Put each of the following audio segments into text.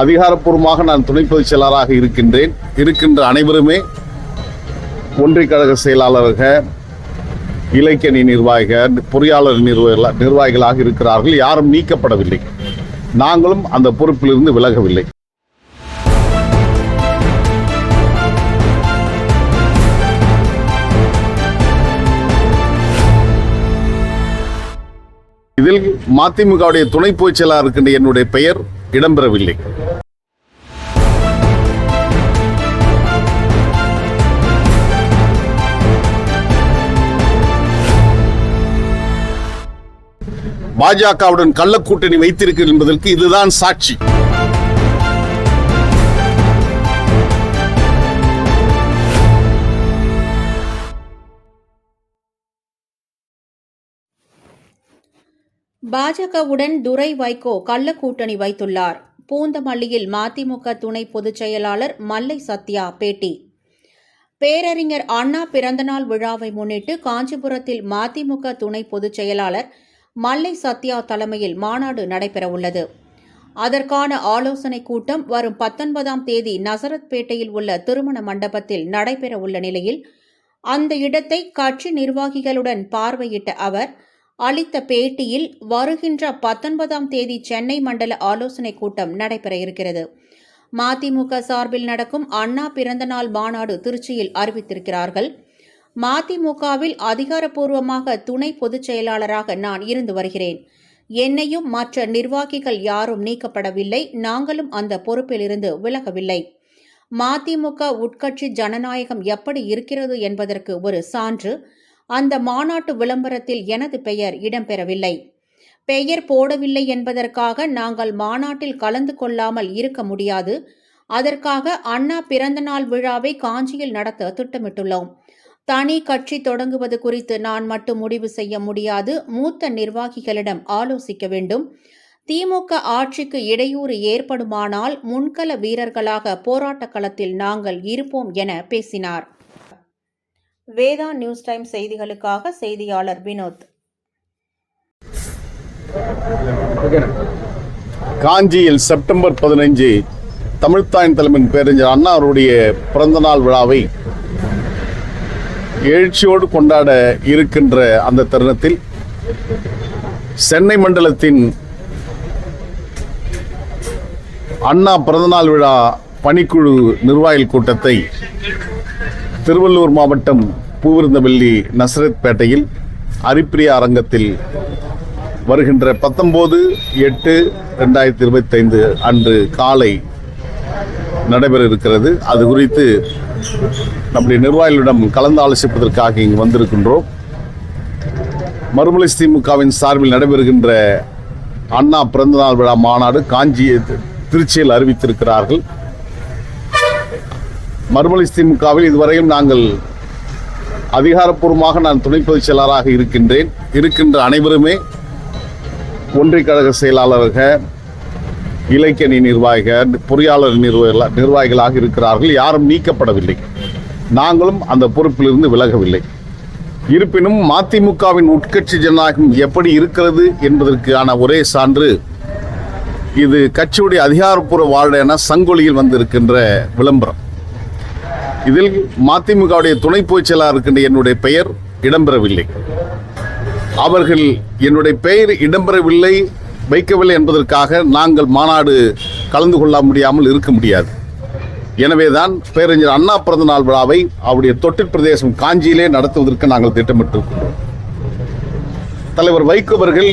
அதிகாரப்பூர்வமாக நான் துணை பொதுச் செயலாளராக இருக்கின்றேன். இருக்கின்ற அனைவருமே ஒன்றிய கழக செயலாளர்கள் இலக்கியணி நிர்வாகிகள் பொறியாளர் நிர்வாக நிர்வாகிகளாக இருக்கிறார்கள். யாரும் நீக்கப்படவில்லை. நாங்களும் அந்த பொறுப்பிலிருந்து விலகவில்லை. இதில் மதிமுகவுடைய துணை பொதுச் செயலாளர் இருக்கின்ற என்னுடைய பெயர் இடம்பெறவில்லை. பாஜகவுடன் கள்ளக்கூட்டணி வைத்திருக்கிறது என்பதற்கு இதுதான் சாட்சி. பாஜகவுடன் துரை வைகோ கள்ள கூட்டணி வைத்துள்ளார். பூந்தமல்லியில் மதிமுக துணை பொதுச் செயலாளர் மல்லை சத்யா பேட்டி. பேரறிஞர் அண்ணா பிறந்தநாள் விழாவை முன்னிட்டு காஞ்சிபுரத்தில் மதிமுக துணை பொதுச் செயலாளர் மல்லை சத்யா தலைமையில் மாநாடு நடைபெறவுள்ளது. அதற்கான ஆலோசனைக் கூட்டம் வரும் பத்தொன்பதாம் தேதி நசரத்பேட்டையில் உள்ள திருமண மண்டபத்தில் நடைபெறவுள்ள நிலையில் அந்த இடத்தை கட்சி நிர்வாகிகளுடன் பார்வையிட்ட அவர் அளித்த பேட்டியில் வருகின்ற பத்தொன்பதாம் தேதி சென்னை மண்டல ஆலோசனைக் கூட்டம் நடைபெற இருக்கிறது. மதிமுக சார்பில் நடக்கும் அண்ணா பிறந்தநாள் மாநாடு திருச்சியில் அறிவித்திருக்கிறார்கள். மதிமுகவில் அதிகாரப்பூர்வமாக துணை பொதுச் செயலாளராக நான் இருந்து வருகிறேன். என்னையும் மற்ற நிர்வாகிகள் யாரும் நீக்கப்படவில்லை. நாங்களும் அந்த பொறுப்பிலிருந்து விலகவில்லை. மதிமுக உட்கட்சி ஜனநாயகம் எப்படி இருக்கிறது என்பதற்கு ஒரு சான்று. அந்த மாநாட்டு விளம்பரத்தில் எனது பெயர் இடம்பெறவில்லை. பெயர் போடவில்லை என்பதற்காக நாங்கள் மாநாட்டில் கலந்து கொள்ளாமல் இருக்க முடியாது. அதற்காக அண்ணா பிறந்தநாள் விழாவை காஞ்சியில் நடத்த திட்டமிட்டுள்ளோம். தனி கட்சி தொடங்குவது குறித்து நான் மட்டும் முடிவு செய்ய முடியாது. மூத்த நிர்வாகிகளிடம் ஆலோசிக்க வேண்டும். திமுக ஆட்சிக்கு இடையூறு ஏற்படுமானால் முன்கள வீரர்களாக போராட்டக் களத்தில் நாங்கள் இருப்போம் என பேசினார். வேதா நியூஸ் டைம் செய்திகளுக்காக செய்தியாளர் வினோத். காஞ்சியில் செப்டம்பர் பதினைஞ்சு தமிழ்த்தாயின் தலைமையின் பேரறிஞர் அண்ணா அவருடைய பிறந்தநாள் விழாவை எழுச்சியோடு கொண்டாட இருக்கின்ற அந்த தருணத்தில் சென்னை மண்டலத்தின் அண்ணா பிறந்தநாள் விழா பணிக்குழு நிர்வாகிகள் கூட்டத்தை திருவள்ளூர் மாவட்டம் பூவிருந்தவல்லி நசரத் பேட்டையில் அரிப்பிரியா அரங்கத்தில் வருகின்ற பத்தொம்போது எட்டு ரெண்டாயிரத்தி இருபத்தைந்து அன்று காலை நடைபெற இருக்கிறது. அது குறித்து நம்முடைய நிர்வாகிகளிடம் கலந்து ஆலோசிப்பதற்காக இங்கு வந்திருக்கின்றோம். மறுமலை திமுகவின் சார்பில் நடைபெறுகின்ற அண்ணா பிறந்தநாள் விழா மாநாடு காஞ்சி திருச்சியில் அறிவித்திருக்கிறார்கள். மறுமலை திமுகவில் இதுவரையும் நாங்கள் அதிகாரப்பூர்வமாக நான் துணை பொதுச் செயலாளராக இருக்கின்றேன். இருக்கின்ற அனைவருமே ஒன்றிய கழக செயலாளர்கள் இலக்கியணி நிர்வாகிகள் பொறியாளர் நிர்வாக நிர்வாகிகளாக இருக்கிறார்கள். யாரும் நீக்கப்படவில்லை. நாங்களும் அந்த பொறுப்பிலிருந்து விலகவில்லை. இருப்பினும் மதிமுகவின் உட்கட்சி ஜனநாயகம் எப்படி இருக்கிறது என்பதற்கான ஒரே சான்று இது கட்சியுடைய அதிகாரப்பூர்வ வாழ் என சங்கொலியில் வந்திருக்கின்ற விளம்பரம். இதில் மதிமுகவுடைய துணை பொதுச் செயலாளர் இருக்கின்ற என்னுடைய பெயர் இடம்பெறவில்லை. அவர்கள் என்னுடைய பெயர் இடம்பெறவில்லை வைக்கவில்லை என்பதற்காக நாங்கள் மாநாடு கலந்து கொள்ள முடியாமல் இருக்க முடியாது. எனவேதான் பேரறிஞர் அண்ணா பிறந்த நாள் விழாவை அவருடைய தொட்டில் பிரதேசம் காஞ்சியிலே நடத்துவதற்கு நாங்கள் திட்டமிட்டிருக்கிறோம். தலைவர் வைகோ அவர்கள்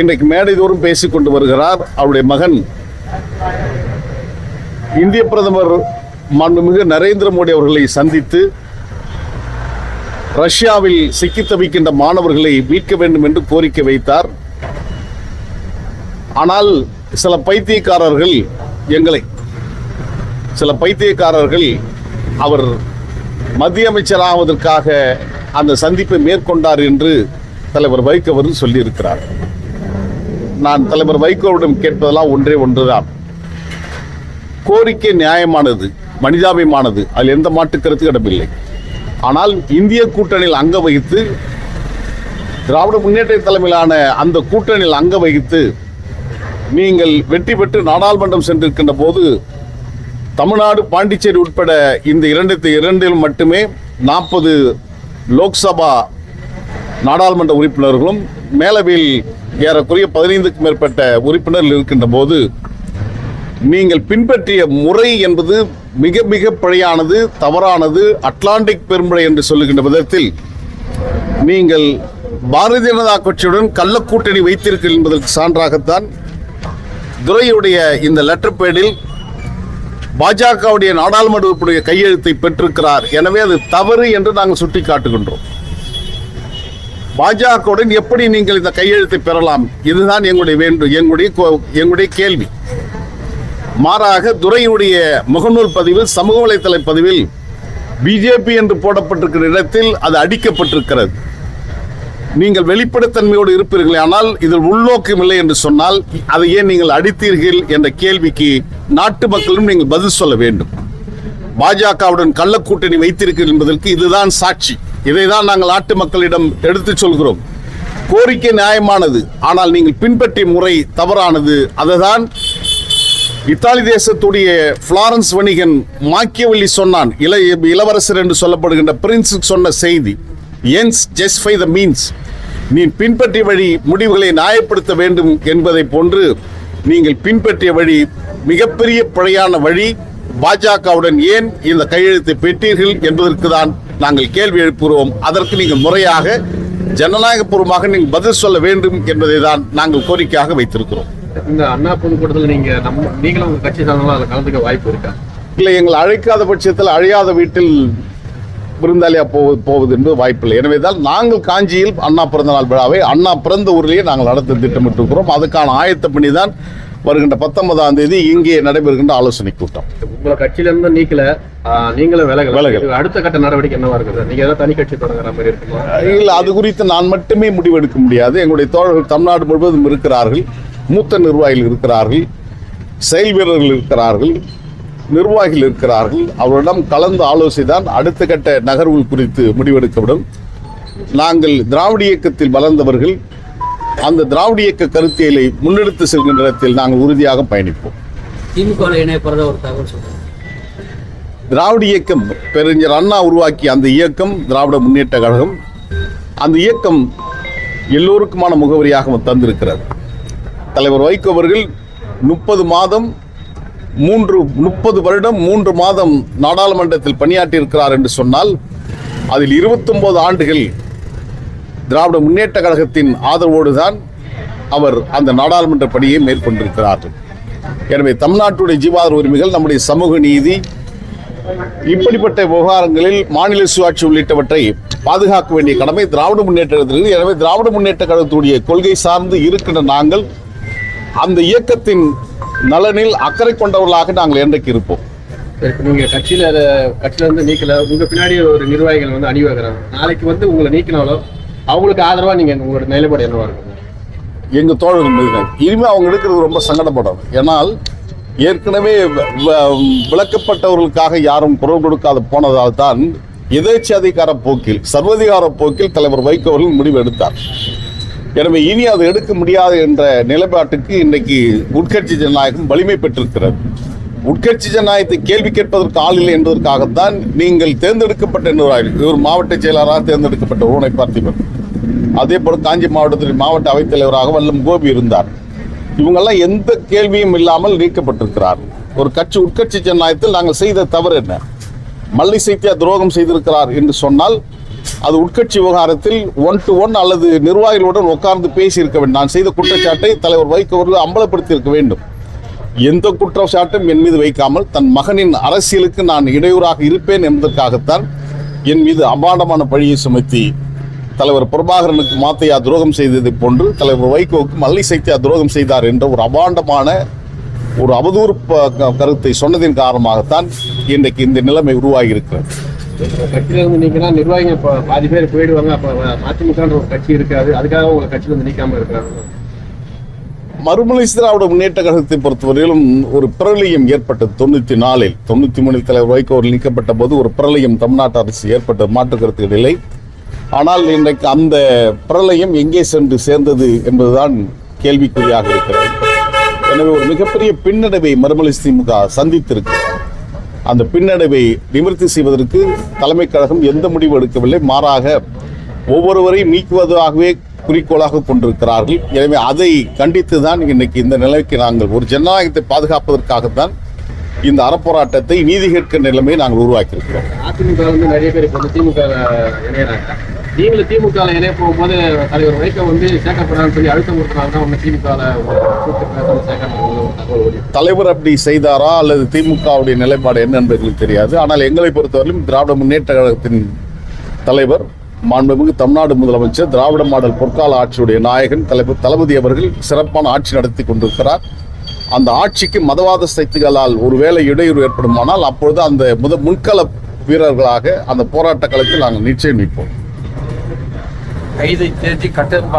இன்றைக்கு மேடை தோறும் பேசிக் கொண்டு வருகிறார். அவருடைய மகன் இந்திய பிரதமர் மாண்புமிகு நரேந்திர மோடி அவர்களை சந்தித்து ரஷ்யாவில் சிக்கித் தவிக்கின்ற மாணவர்களை மீட்க வேண்டும் என்று கோரிக்கை வைத்தார். ஆனால் சில பைத்தியக்காரர்கள் எங்களை சில பைத்தியக்காரர்கள் அவர் மத்திய அமைச்சராவதற்காக அந்த சந்திப்பை மேற்கொண்டார் என்று தலைவர் வைகோ சொல்லியிருக்கிறார். நான் தலைவர் வைகோவிடம் கேட்பதெல்லாம் ஒன்றே ஒன்றுதான். கோரிக்கை நியாயமானது. மனிதாபிமானது. அதில் எந்த மாற்று கருத்து இடமில்லை. ஆனால் இந்திய கூட்டணியில் அங்க வகித்து திராவிட முன்னேற்ற தலைமையிலான அந்த கூட்டணியில் அங்க வகித்து நீங்கள் வெற்றி பெற்று நாடாளுமன்றம் சென்றிருக்கின்ற போது தமிழ்நாடு பாண்டிச்சேரி உட்பட இந்த இரண்டு இரண்டில் மட்டுமே நாற்பது லோக்சபா நாடாளுமன்ற உறுப்பினர்களும் மேலவையில் ஏறக்குறைய பதினைந்துக்கும் மேற்பட்ட உறுப்பினர்கள் இருக்கின்ற போது நீங்கள் பின்பற்றிய முறை என்பது மிக மிக பிழையானது தவறானது அட்லாண்டிக் பெரும்படை என்று சொல்லுகின்ற விதத்தில் நீங்கள் பாரதிய ஜனதா கட்சியுடன் கள்ளக்கூட்டணி வைத்தீர்கள் என்பதற்கு சான்றாகத்தான் துரையுடைய இந்த லெட்டர் பேடில் பாஜகவுடைய நாடாளுமன்ற உறுப்பினுடைய கையெழுத்தை பெற்றிருக்கிறார். எனவே அது தவறு என்று நாங்கள் சுட்டிக்காட்டுகின்றோம். பாஜகவுடன் எப்படி நீங்கள் இந்த கையெழுத்தை பெறலாம்? இதுதான் எங்களுடைய வேண்டும் எங்களுடைய கோ- எங்களுடைய கேள்வி. மாறாக துரையுடைய முகநூல் பதிவில் சமூக வலைத்தள பதிவில் பிஜேபி என்று போடப்பட்டிருக்கிற இடத்தில் அது அடிக்கப்பட்டிருக்கிறது. நீங்கள் வெளிப்படைத்தன்மையோடு இருப்பீர்கள் ஆனால் இதில் உள்நோக்கம் இல்லை என்று சொன்னால் அதை ஏன் நீங்கள் அடித்தீர்கள் என்ற கேள்விக்கு நாட்டு மக்களும் நீங்கள் பதில் சொல்ல வேண்டும். பாஜகவுடன் கள்ளக்கூட்டணி வைத்திருக்கிறீர்கள் என்பதற்கு இதுதான் சாட்சி. இதை தான் நாங்கள் நாட்டு மக்களிடம் எடுத்துச் சொல்கிறோம். கோரிக்கை நியாயமானது ஆனால் நீங்கள் பின்பற்றிய முறை தவறானது. அதுதான் இத்தாலி தேசத்துடைய பிளாரன்ஸ் வணிகன் மாக்கியவல்லி சொன்னான் இள இளவரசர் என்று சொல்லப்படுகின்ற பிரின்ஸுக்கு சொன்ன செய்தி என்ஸ் ஜஸ்டிஃபை த மீன்ஸ் நீ பின்பற்றிய வழி முடிவுகளை நியாயப்படுத்த வேண்டும் என்பதை போன்று நீங்கள் பின்பற்றிய வழி மிகப்பெரிய பிழையான வழி பாஜகவுடன் ஏன் இந்த கையெழுத்தை பெற்றீர்கள் என்பதற்கு தான் நாங்கள் கேள்வி எழுப்புகிறோம். அதற்கு நீங்கள் முறையாக ஜனநாயகபூர்வமாக நீங்கள் பதில் சொல்ல வேண்டும் என்பதை தான் நாங்கள் கோரிக்கையாக வைத்திருக்கிறோம். இந்த அண்ணா பொதுக்கூட்டத்தில் நீங்க நம்ம நீங்களும் உங்க கட்சி சார்ந்தவங்களும் அதில் கலந்துக்க வாய்ப்பு இருக்கா? இல்லை எங்களை அழைக்காத பட்சத்தில் அழியாத வீட்டில் விருந்தாளியா போவது போவது என்பது வாய்ப்பில்லை. எனவே தான் நாங்கள் காஞ்சியில் அண்ணா பிறந்தநாள் விழாவை அண்ணா பிறந்த ஊரிலேயே நாங்கள் நடத்த திட்டமிட்டிருக்கிறோம். அதுக்கான ஆயத்த பணி தான் வருகின்ற பத்தொன்பதாம் தேதி இங்கே நடைபெறுகின்ற ஆலோசனை கூட்டம். உங்களை கட்சியில இருந்து நீக்கல நீங்களும் விலகல. விலகல். அடுத்த கட்ட நடவடிக்கை என்னவா இருக்குது? நீங்க ஏதாவது தனி கட்சி தொடங்குற மாதிரி இருக்குமா இல்லை அது குறித்து நான் மட்டுமே முடிவெடுக்க முடியாது. எங்களுடைய தோழர்கள் தமிழ்நாடு முழுவதும் இருக்கிறார்கள். மூத்த நிர்வாகிகள் இருக்கிறார்கள் செயல் வீரர்கள் இருக்கிறார்கள் நிர்வாகிகள் இருக்கிறார்கள். அவரிடம் கலந்து ஆலோசிதான் அடுத்த கட்ட நகர்வுகள் குறித்து முடிவெடுக்கப்படும். நாங்கள் திராவிட இயக்கத்தில் வளர்ந்தவர்கள் அந்த திராவிட இயக்க கருத்தியலை முன்னெடுத்து செல்கின்ற இடத்தில் நாங்கள் உறுதியாக பயணிப்போம். திமுக ஒரு தகவல் திராவிட இயக்கம் பெருஞ்சர் அண்ணா உருவாக்கிய அந்த இயக்கம் திராவிட முன்னேற்ற கழகம் அந்த இயக்கம் எல்லோருக்குமான முகவரியாக தந்திருக்கிறது. தலைவர் வைகோ அவர்கள் முப்பது மாதம் மூன்று முப்பது வருடம் மூன்று மாதம் நாடாளுமன்றத்தில் பணியாற்றியிருக்கிறார் என்று சொன்னால் அதில் 29 ஆண்டுகள் திராவிட முன்னேற்ற கழகத்தின் ஆதரவோடு தான் அவர் அந்த நாடாளுமன்ற பணியை மேற்கொண்டிருக்கிறார் எனவே தமிழ்நாட்டுடைய ஜீவாதார உரிமைகள் நம்முடைய சமூக நீதி இப்படிப்பட்ட விவகாரங்களில் மாநில சுயாட்சி உள்ளிட்டவற்றை பாதுகாக்க வேண்டிய கடமை திராவிட முன்னேற்றத்திற்கு எனவே திராவிட முன்னேற்ற கழகத்துடைய கொள்கை சார்ந்து இருக்கின்ற நாங்கள் அந்த இயக்கத்தின் நலனில் அக்கறை கொண்டவர்களாக நாங்கள் என்றைக்கு இருப்போம். நீங்க கட்சியில கட்சியில இருந்து நீக்கல உங்க பின்னாடி ஒரு நிர்வாகிகள் வந்து அணிவகுறாங்க நாளைக்கு வந்து உங்களை நீக்கினாலும் அவங்களுக்கு ஆதரவா நீங்க உங்களோட நிலைப்பாடு என்னவா இருக்கும்? எங்க தோழர்கள் மீது. இனிமே அவங்க எடுக்கிறது ரொம்ப சங்கடப்படும் ஏனால் ஏற்கனவே வ- வ- விலக்கப்பட்டவர்களுக்காக யாரும் குரல் கொடுக்காத போனதால் தான் எதேச்சதிகார போக்கில் சர்வதிகார போக்கில் தலைவர் வைகோ முடிவு எடுத்தார். எனவே இனி அது எடுக்க முடியாது என்ற நிலைப்பாட்டுக்கு இன்றைக்கு உட்கட்சி ஜனநாயகம் வலிமை பெற்றிருக்கிறது. உட்கட்சி ஜனநாயகத்தை கேள்வி கேட்பதற்கு ஆள் இல்லை என்பதற்காகத்தான் நீங்கள் தேர்ந்தெடுக்கப்பட்ட நிர்வாகிகள் இவர் மாவட்ட செயலாளராக தேர்ந்தெடுக்கப்பட்ட ஊனை பார்த்திபன். அதே போல காஞ்சி மாவட்டத்தில் மாவட்ட அவைத்தலைவராக வல்லம் கோபி இருந்தார். இவங்கெல்லாம் எந்த கேள்வியும் இல்லாமல் நீக்கப்பட்டிருக்கிறார். ஒரு கட்சி உட்கட்சி ஜனநாயகத்தில் நாங்கள் செய்த தவறு என்ன? மல்லி சைத்தியா துரோகம் செய்திருக்கிறார் என்று சொன்னால் அது உட்கட்சி விவகாரத்தில் ஒன் டு ஒன் அல்லது நிர்வாகிகளுடன் உட்கார்ந்து பேசியிருக்க வேண்டும் நான் செய்த குற்றச்சாட்டை தலைவர் வைகோ அவர்கள் அம்பலப்படுத்தி இருக்க வேண்டும். எந்த குற்றச்சாட்டும் என் மீது வைக்காமல் தன் மகனின் அரசியலுக்கு நான் இடையூறாக இருப்பேன் என்பதற்காகத்தான் என் மீது அபாண்டமான பழியை சுமத்தி தலைவர் பிரபாகரனுக்கு மாத்தையா துரோகம் செய்ததை போன்று தலைவர் வைகோவுக்கு மல்லி சைத்தியா துரோகம் செய்தார் என்ற ஒரு அபாண்டமான ஒரு அவதூறு க- கருத்தை சொன்னதின் காரணமாகத்தான் இன்றைக்கு இந்த நிலைமை உருவாகி இருக்கிறது கட்சியில இருந்து நீங்கன்னா நிர்வாகிங்க பாதி பேர் போயிடுவாங்க. அப்ப அதிமுகன்ற ஒரு கட்சி இருக்காது. அதுக்காக உங்களை கட்சியில இருந்து நீக்காம இருக்கிறாங்க. மறுமலை திராவிட முன்னேற்ற கழகத்தை பொறுத்தவரையிலும் ஒரு பிரளயம் ஏற்பட்டது. தொண்ணூத்தி நாலில் தொண்ணூற்றி மூணில் தலைவர் வைகோ அவர்கள் நீக்கப்பட்ட போது ஒரு பிரளயம் தமிழ்நாட்டு அரசு ஏற்பட்ட மாற்று இல்லை ஆனால் இன்றைக்கு அந்த பிரளயம் எங்கே சென்று சேர்ந்தது என்பதுதான் கேள்விக்குறியாக இருக்கிறது. எனவே ஒரு மிகப்பெரிய பின்னடைவை மறுமலை திமுக சந்தித்திருக்கிறது அந்த பின்னடைவை நிவர்த்தி செய்வதற்கு தலைமை கழகம் எந்த முடிவு எடுக்கவில்லை. மாறாக ஒவ்வொருவரையும் நீக்குவதாகவே குறிக்கோளாக கொண்டிருக்கிறார்கள். எனவே அதை கண்டித்து தான் இன்னைக்கு இந்த நிலைக்கு நாங்கள் ஒரு ஜனநாயகத்தை பாதுகாப்பதற்காகத்தான் இந்த அறப்போராட்டத்தை நீதி கேட்கிற நிலைமையை நாங்கள் உருவாக்கியிருக்கிறோம். அதிமுக வந்து நிறைய பேர் இப்போ வந்து திமுக இணையறாங்க. நீங்களும் திமுக இணைய போகும்போது தலைவர் வைக்க வந்து சேர்க்கப்படாதுன்னு சொல்லி அழுத்தம் கொடுத்தனால தான் ஒன்று திமுக கூட்டு தலைவர் அப்படி செய்தாரா அல்லது திமுகவுடைய நிலைப்பாடு என்ன என்பது எங்களுக்கு தெரியாது. ஆனால் எங்களை பொறுத்தவரையிலும் திராவிட முன்னேற்ற கழகத்தின் தலைவர் மாண்புமிகு தமிழ்நாடு முதலமைச்சர் திராவிட மாடல் பொற்கால ஆட்சியுடைய நாயகன் தலைவர் தளபதி அவர்கள் சிறப்பான ஆட்சி நடத்தி கொண்டிருக்கிறார். அந்த ஆட்சிக்கு மதவாத சக்திகளால் ஒருவேளை இடையூறு ஏற்படுமானால் அப்பொழுது அந்த முத முன்கள வீரர்களாக அந்த போராட்ட களத்தில் நாங்கள் நிச்சயம் நிற்போம். கைதை தேர்ச்சி கட்ட